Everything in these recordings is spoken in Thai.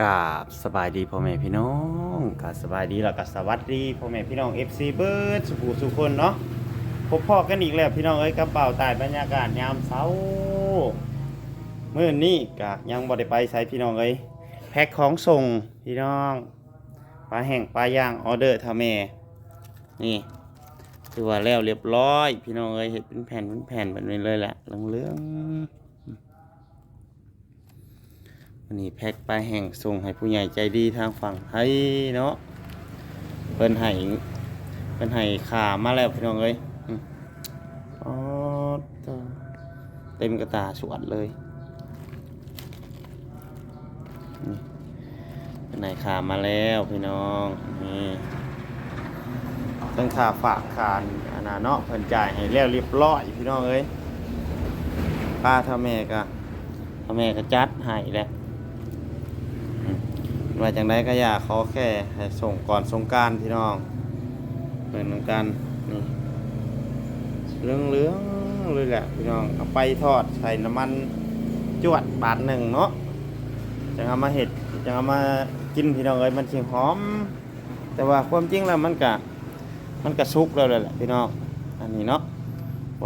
กาบสบายดีพ่อแม่พี่น้องกาสบายดีแล้วก็สวัสดีพ่อแม่พี่น้อง FC เบิร์ดสุภูสุกคนเนาะพบพ่อกันอีกแล้วพี่น้องเอ้ยกระเป๋าตายบรรยากาศยามเช้าเมื่อนี้กะยังบ่ได้ไปใช้พี่น้องเอ้ยแพ็คของส่งพี่น้องปลาแห้งปลาย่างออเดอร์ทาแม่นี่ถือว่าแล้วเรียบร้อย พี่น้องเอ้ยเห็ดเป็นแผ่นเป็นแผ่นแบบนี้เลยแหละเหลืองๆ วันนี้แพ็คปลาแห้งส่งให้ผู้ใหญ่ใจดีทางฝั่งไทยเนาะเพิ่นให้เพิ่นให้ขามาแล้วพี่น้องเอ้ยอ๋อเต็มกระตาสวดเลยนี่เพิ่นให้ขามาแล้วพี่น้องนี่ตั้งค่าฝากคานอันน่ะเนาะเพิ่นจ่ายให้แล้วเรียบร้อยพี่น้องเอ้ยป้าท่าแม่ก็ท่าแม่ก็จัดให้แล้ว ว่าจังไดก็อยากขอแค่ให้ส่งก่อนสงการพี่น้องเหมือนกันนี่เรื่องเรื่องเลยแหละพี่น้องเอาไปทอดใส่น้ำมันจวดบาทหนึ่งเนาะจังเอามาเห็ดจังเอามากินพี่น้องเอ้ยมันสิหอม แต่ว่าความจริงแล้วมันกะมันกะสุกแล้วเลยแหละพี่น้องอันนี้เนาะ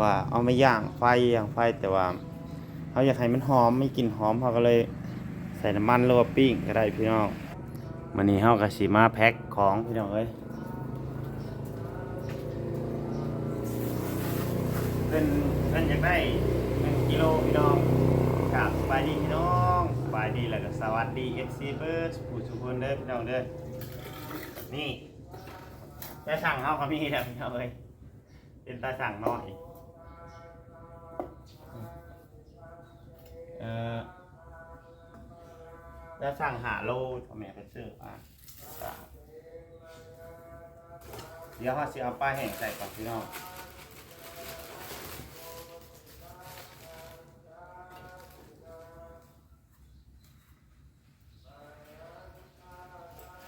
ว่าเอามาย่างไฟย่างไฟแต่ว่าเขาอยากให้มันหอมไม่กลิ่นหอมเขาก็เลยใส่น้ำมันหรือว่าปิ้งก็ได้พี่น้อง วันนี้เฮาก็สิมาแพ็คของพี่น้องเอ้ยเป็นเป็นอยากได้หนึ่งกิโลพี่น้องครับสบายดีพี่น้องสบายดีแล้วก็สวัสดี FC เบิร์ดผู้ทุกคนเด้อพี่น้องเด้อนี่ตาสั่งเฮาก็มีแล้วพี่น้องเอ้ยเป็นตาสั่งน้อยเอ่อ แล้วสั่งหาโลทำไมไปซื้อมาเดี๋ยวเขาสิเอาปลาแห้งใส่ก่อนพี่น้อง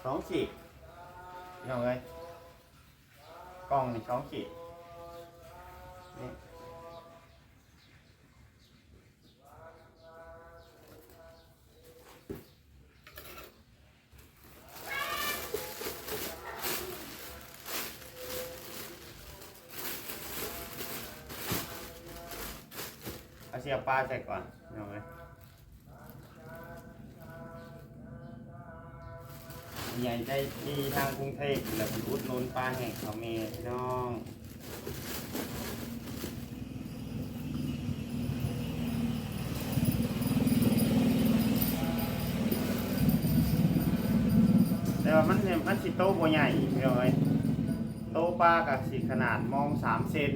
สองขีดพี่น้องเอ้ยกล่องนี่สองขีดนี่ เสียบปลาใส่ก่อนเอาเลยใหญ่ใจดีทางกรุงเทพแล้วผมอุดหนุนปลาแห้งเขาเมีน้องแต่ว่ามันมันสิโตบ่ใหญ่พี่น้องเอ้ยโตปลากับสิขนาดมองสามเซน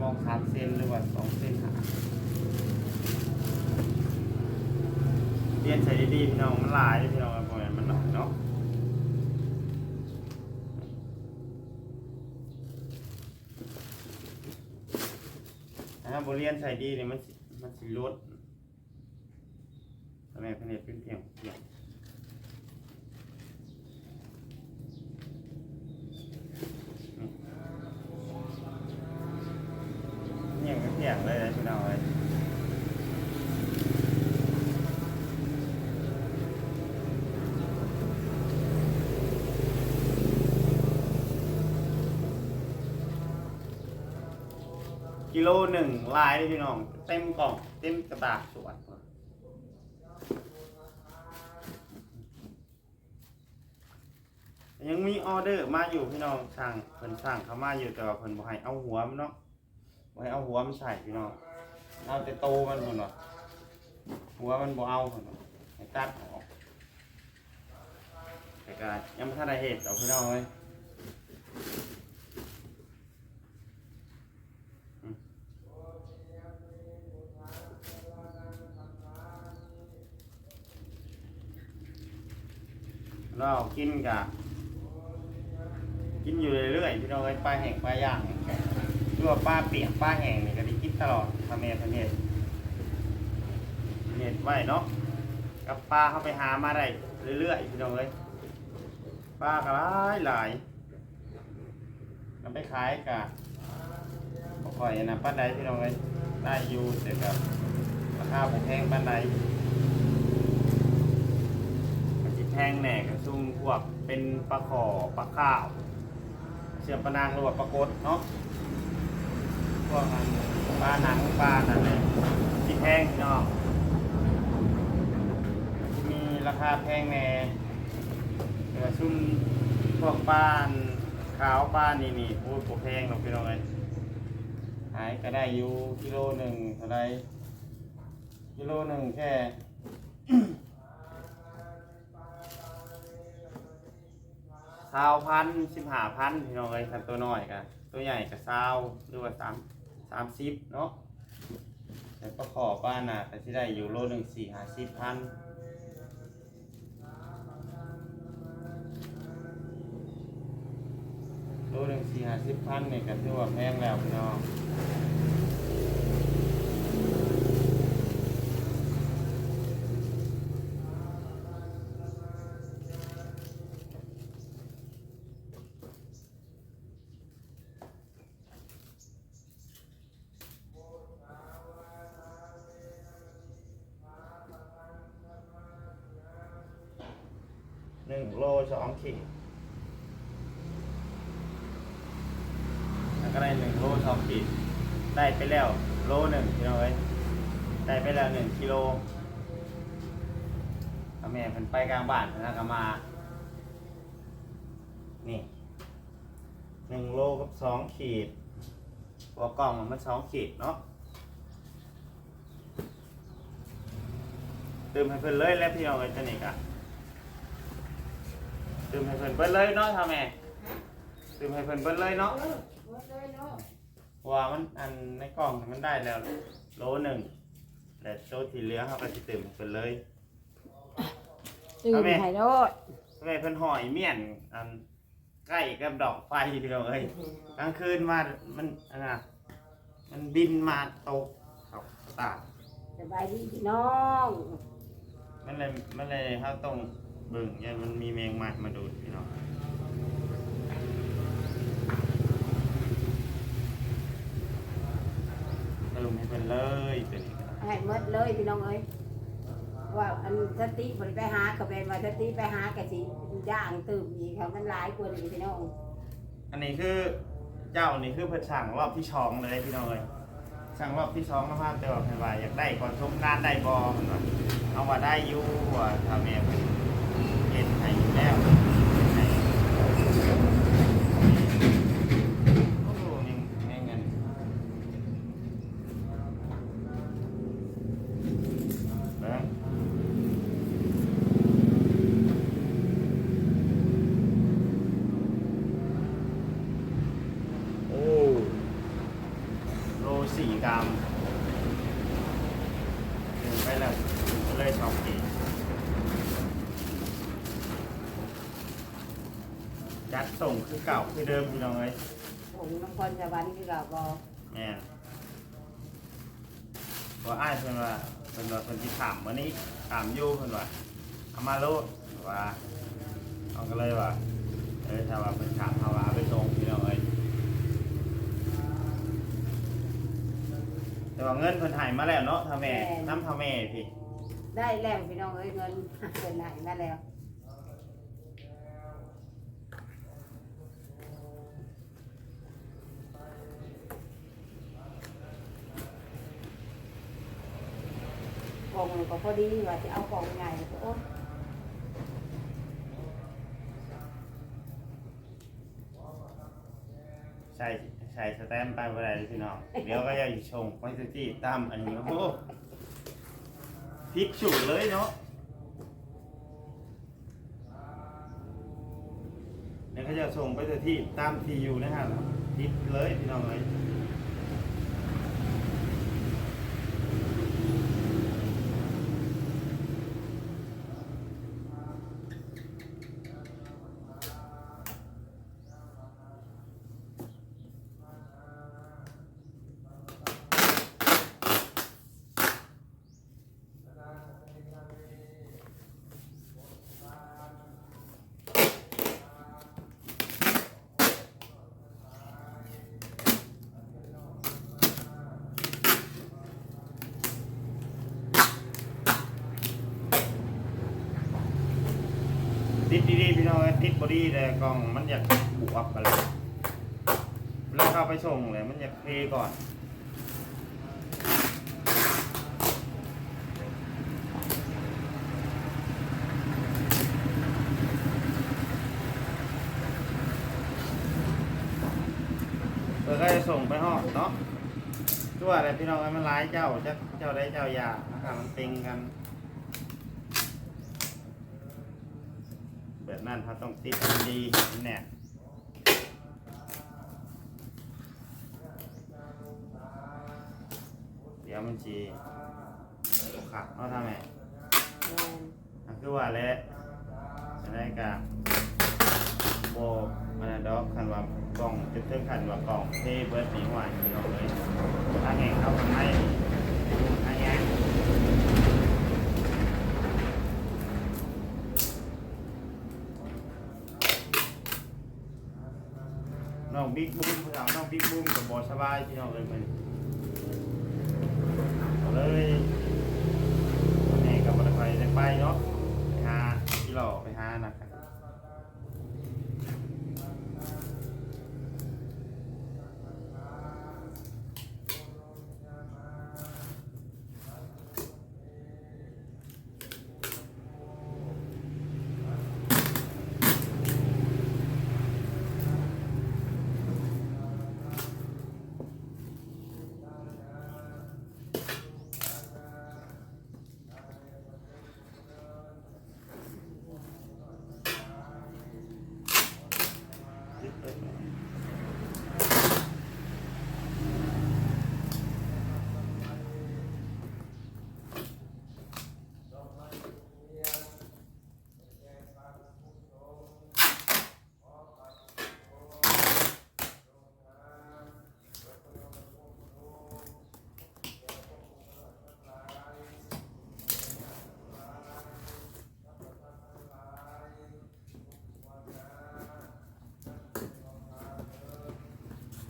มองสามเซนหรือว่าสองเซนหาเรียนใส่ดีๆพี่น้องมันหลายพี่น้องบ่แม่นมันหน่อยเนาะถ้าบเรียนใส่ดีเนี่ยมันมันสิลดทำไมพเนตเป็นเพียงเพียง เนี่ยเป็นเพียงเลยนะพี่น้องเอ้ยกิโลหนึ่งลายเลยพี่น้อง เต็มกล่อง เต็มกระดาษสวนยังมีออเดอร์มาอยู่พี่น้องสั่งเพิ่นสั่งเขามาอยู่แต่ว่าเพิ่นบ่ให้เอาหัวมันเนาะ บ่ให้เอาหัวมันใส่พี่น้องเอาแต่โตมันเพิ่นว่าหัวมันบ่เอาเพิ่นว่าให้ตัดออกแต่ก็ยังบ่ทันได้เฮ็ดเอาพี่น้องเอ้ยเรากินกับกินอยู่เรื่อยๆพี่น้องเอ้ปลาแห้งปลาย่าง หรือว่าปลาเปียกปลาแห้งนี่ก็ได้กินตลอดทำเมทำเมทเน็ตไว้เนาะกับปลาเข้าไปหามาได้เรื่อยๆพี่น้องเอ้ยปลาก็หลายหลายนำไปขายกับบ่ค่อยนะป้าใดพี่น้องเอ้ยได้อยู่แต่กับราคาบ่แพงป้านใดแหน่กระซุ่มพวกเป็นปลาขอปลาข้าวเสือปลานางหรือว่าปลากดเนาะ พวกอันปลาหนังปลานั่นเลยที่แพงพี่น้องมีราคาแพงแน่เดี๋ยวซุ่มพวกปลานขาวปลานี่นี่โอ้ยโหแพงหรอกพี่น้องเลยหายก็ได้อยู่กิโลหนึ่งเท่าไรกิโลหนึ่งแค่สาวพันสิบห้าพันพี่น้องเลยคันตัวน้อยกันตัวใหญ่กับสาวหรือว่าสาม สามสิบเนาะแต่ก็ขอป้าน่ะแต่ที่ได้อยู่โลหนึ่งสี่ห้าสิบพันโลหนึ่งสี่ห้าสิบพันเนี่ยก็ถือว่าแพงแล้วพี่น้อง หนึ่งโลสองขีดแล้วก็ได้หนึ่งโลสองขีด ได้ไปแล้วโลหนึ่งพี่น้องเอ้ยได้ไปแล้วหนึ่งกิโลถ้าแม่เพิ่นไปกลางบ้านเพิ่นก็มา นี่หนึ่งโลกับสองขีดหัวกล่องมันสองขีดเนาะเติมให้เพิ่นเลยแล้วพี่น้องเอ้ยจะนี่กะเติมให้เพิ่นเบิดเลยเนาะท่าแม่เติมให้เพิ่นเบิดเลยเนาะเออหมดเลยเนาะเพราะว่ามันอันในกล่องมันได้แล้ว โลหนึ่งแต่โซที่เหลือเขาก็จะเติมให้เพิ่นเลยตื่นเอาแม่ไข่โดดทำไมเพิ่นหอยเมี่ยนอันใกล้กับดอกไฟพี่น้องเอ้ยกลางคืนมามันอันน่ะมันบินมาตกเขาตากสบายดีพี่น้อง มันเลยมันเลยเขาต้อง เบิ่งยันมันมีแมงมัดมาดูดพี่น้องกระลุมให้เป็นเลยเป็นอีกแล้วให้หมดเลยพี่น้องเอ้ยว่าอันสติบริไปหาก็เป็นว่าสติไปหากะสิย่างตื่มอีกครับมันหลายคนอีกพี่น้องอันนี้คือเจ้านี่คือเพิ่นสั่งรอบที่ช้องเลยพี่น้องเอ้ยสั่งรอบที่ช้องนะครับแต่ว่าเพิ่นว่าอยากได้ก่อนชมงานได้บ่เพิ่นว่าเอาว่าได้อยู่ว่าถ้าแม่เพิ่นเฮ็ดให้อยู่แล้วให้โอ้โหนี่แม่งเงินเบิ่งโอ้โลสี่กรัมถึงไปแล้วเลยสองขีด จัดส่งคือเก่าคือเดิมพี่น้องเอ้ยผมน้องพรสวรรค์คือกับบอแม่นว่าอ้ายเพิ่นว่าเพิ่นว่าเพิ่นสิถามมื้อนี้ถามอยู่เพิ่นว่าเอามาโลดว่าเอาก็เลยว่าเออถ้าว่าเพิ่นถามเฮาว่าเอาไปส่งพี่น้องเอ้ยแต่ว่าเงินเพิ่นให้มาแล้วเนาะถ้าแม่น้ำถ้าแม่พี่ได้แล้วพี่น้องเอ้ยเงินเป็นไหนมาแล้ว ล่องก็พอดีว่าจะเอากล่องใหญ่ก็โอ๊ยใส่ใส่สแตมป์ไปบ่ได้เลยพี่น้อง เดี๋ยวก็จะอยู่ชงไว้ที่ตามอันนี้โอ้โหพริกฉุกเลยเนาะเดี๋ยวเขาจะส่งไปที่ตามที่อยู่นะฮะทิปเลยพี่น้องเลย ติดดีๆพี่น้องเอ้ติดบอดี้เลยกล่องมันอยากบวกไปเลยแล้วเข้าไปส่งเลยมันอยากเทก่อนเพื่อก็จะส่งไปห้องเนาะตัวอะไรพี่น้องเอ้มันร้ายเจ้าเจ้าเจ้าได้เจ้ายานะครับมันติงกัน แบบนั้นเขาต้องติดดีแน่เดี๋ยวมันจีขัดเนาทำไงแม่นคือว่าแล้วจะได้กะโบมันดอกคันว่ากล่องจะเทิงคันว่ากล่องเทเบิร์ดมีหวานพี่น้องเลยถ้าแห่งเขาทำให้ถ้าแห่ง องบิ๊กบุ้มพี่น้องน้องบิ๊กบุ้มกับบอสบายพี่น้องเลยมันเลยนี่กับมอเตอร์ไซค์ได้ไปเนาะไปหาพี่หล่อไปหานะครับ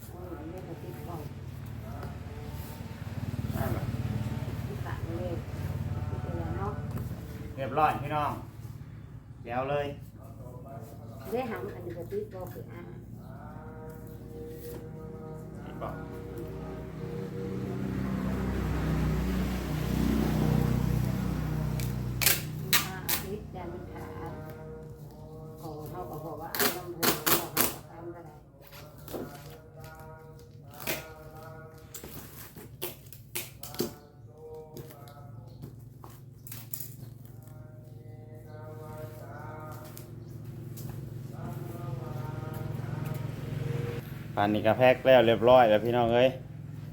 เอาอันนี้ก็ติดกล่อง ได้ไหม ติดหลังเลยติดเลยเนาะ เรียบร้อยพี่น้องเดี๋ยวเลยได้หำอันนี้ก็ติดบ่คืออ่าอีกบอก ปานนี้ก็แพ็คแล้วเรียบร้อยแล้วพี่น้องเอ้ย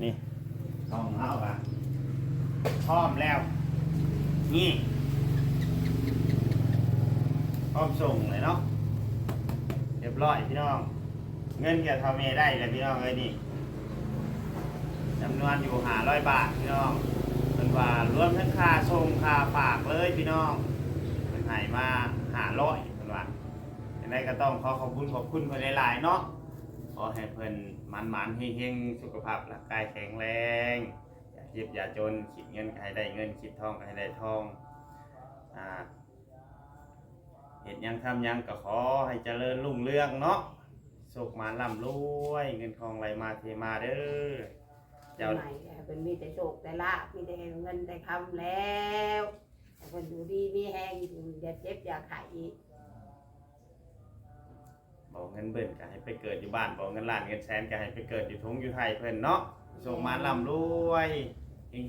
นี่ต้องเอาอะพร้อมแล้ว นี่พร้อมส่งเลยเนาะเรียบร้อยพี่น้อง เงินเกี่ยวทำเมได้แล้วพี่น้องเอ้ยนี่จำนวนอยู่หาร้อยบาทพี่น้องเป็นว่ารวมทั้งค่าส่งค่าฝากเลยพี่น้องเป็นหายมาหาร้อยเป็นว่าอย่างไรก็ต้องขอขอบคุณขอบคุณคนหลายๆเนาะ ขอให้เพิ่นมันมันๆเฮงสุขภาพร่างกายแข็งแรง อย่าเจ็บอย่าจนคิดเงินให้ได้เงินคิดทองให้ได้ทองอ่าเห็นยังทำยังก็ขอให้เจริญรุ่งเรืองเนาะสุขมาร่ำรวยเงินทองไหลมาเทมาเด้อเจ้า ใหม่เป็นมีแต่โชคแต่ลาภมีแต่เงินแต่คำแล้วแต่คนอยู่ดีมีแหงอย่าเจ็บอย่าไข้อี บอกเงินเบิ่นก็ให้ไปเกิดอยู่บ้านบอกเงินล้านเงินแสนก็ให้ไปเกิดอยู่ทงอยู่ไทยเพิ่นเนาะสุขมาร่ำรวย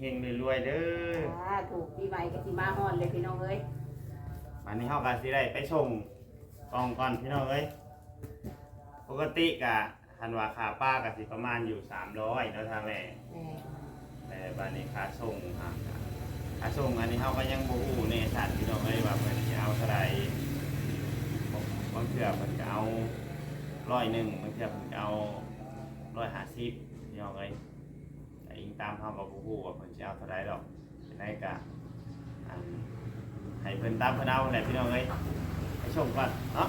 เฮงๆรวยๆเด้ออ่าถูกปีใหม่ก็สิมาฮอนเลยพี่น้องเอ้ยวันนี้เฮาก็สิได้ไปส่งกล่องก่อนพี่น้องเอ้ยปกติกะทันว่าค่าป้าก็สิประมาณอยู่300เนาะทางแม่แม่แต่บัดนี้ค่าส่งอะค่าส่งอันนี้เฮาก็ยังบ่ฮู้แน่ชัดพี่น้องเอ้ยว่าเพิ่นสิเอาเท่าใดบางเทื่อเพิ่นก็เอา ร้อยหนึ่งบางเทื่อเพิ่นก็เอา150พี่น้องเอ้ยแต่อิงตามเฮาก็บ่ฮู้ว่าเพิ่นสิเอาเท่าใดดอกเป็นไดก็อันให้เพิ่นตามเพิ่นเอาแหละพี่น้องเอ้ยให้ส่งก่อนเนาะ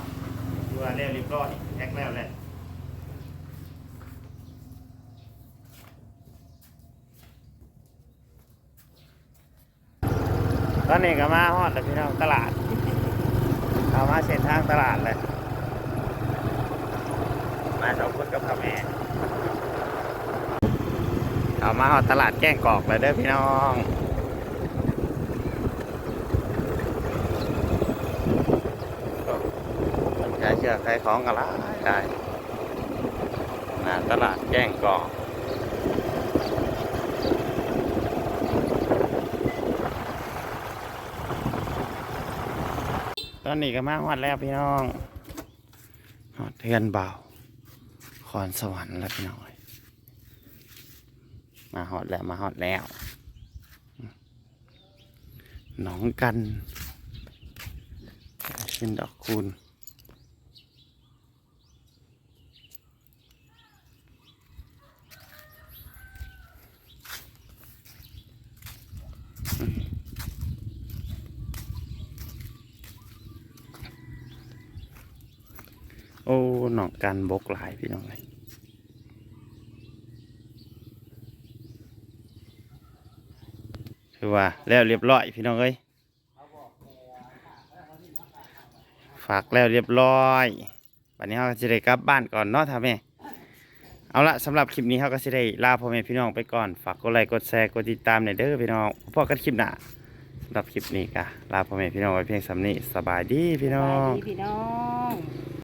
ดูว่าแล้วเรียบร้อยแพ็คแล้วแหละตอนนี้ก็มาฮอดแล้วพี่น้องตลาดเข้ามามาเส้นทางตลาดเลย มาสองคนกับพ่อแม่เอามาเอาตลาดแก้งกอกเลยเด้อพี่น้องมันขายเชือกขายของกันละขายหน้ตลาดแก้งกอกตอนนี้ก็มาฮอดแล้วพี่น้องฮอดเทือนเบา คอนสวรรค์แล้วพี่น้องเอ้ยมาฮอดแล้วมาฮอดแล้ว หนองกัน เป็นดอกคูณ โอ้หนองกันบกหลายพี่น้องเลยคือว่าแล้วเรียบร้อยพี่น้องเอ้ยฝากแล้วเรียบร้อยวันนี้เราก็จะได้กลับบ้านก่อนเนาะท่าแม่เอาละสำหรับคลิปนี้เขาก็จะได้ลาพ่อแม่พี่น้องไปก่อนฝากกดไลค์กดแชร์กดติดตามในอยเด้อพี่น้องพบกันคลิปหน้าสำหรับคลิปนี้ก็ลาพ่อแม่พี่น้องไว้เพียงสำนี้สบายดีพี่น้องสบายดีพี่น้อง